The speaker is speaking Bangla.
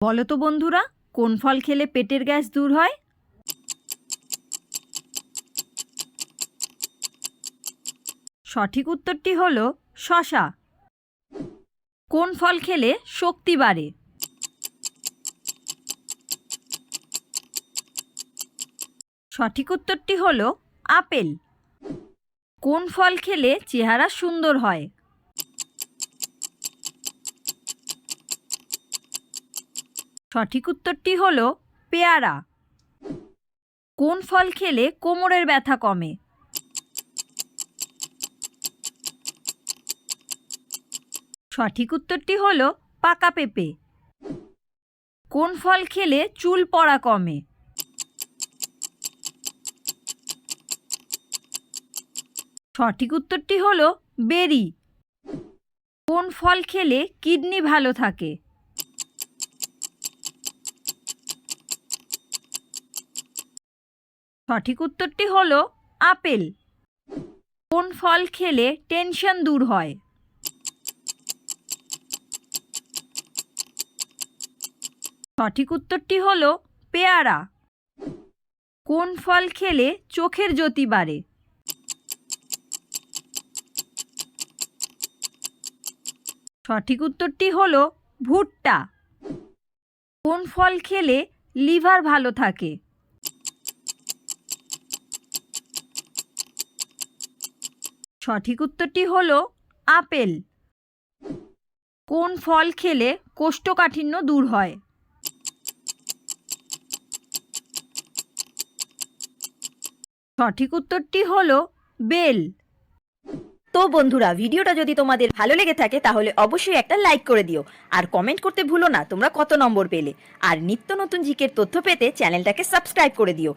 বলো তো বন্ধুরা, কোন ফল খেলে পেটের গ্যাস দূর হয়? সঠিক উত্তরটি হল শশা। কোন ফল খেলে শক্তি বাড়ে? সঠিক উত্তরটি হল আপেল। কোন ফল খেলে চেহারা সুন্দর হয়? সঠিক উত্তরটি হলো পেয়ারা। কোন ফল খেলে কোমরের ব্যথা কমে? সঠিক উত্তরটি হলো পাকা পেঁপে। কোন ফল খেলে চুল পড়া কমে? সঠিক উত্তরটি হলো বেরি। কোন ফল খেলে কিডনি ভালো থাকে? সঠিক উত্তরটি হল আপেল। কোন ফল খেলে টেনশন দূর হয়? সঠিক উত্তরটি হল পেয়ারা। কোন ফল খেলে চোখের জ্যোতি বাড়ে? সঠিক উত্তরটি হল ভুট্টা। কোন ফল খেলে লিভার ভালো থাকে? সঠিক উত্তরটি হলো আপেল। কোন ফল খেলে কোষ্ঠকাঠিন্য দূর হয়? সঠিক উত্তরটি হলো বেল। তো বন্ধুরা, ভিডিওটা যদি তোমাদের ভালো লেগে থাকে, তাহলে অবশ্যই একটা লাইক করে দিও। আর কমেন্ট করতে ভুলো না, তোমরা কত নম্বর পেলে। আর নিত্য নতুন জিকের তথ্য পেতে চ্যানেলটাকে সাবস্ক্রাইব করে দিও।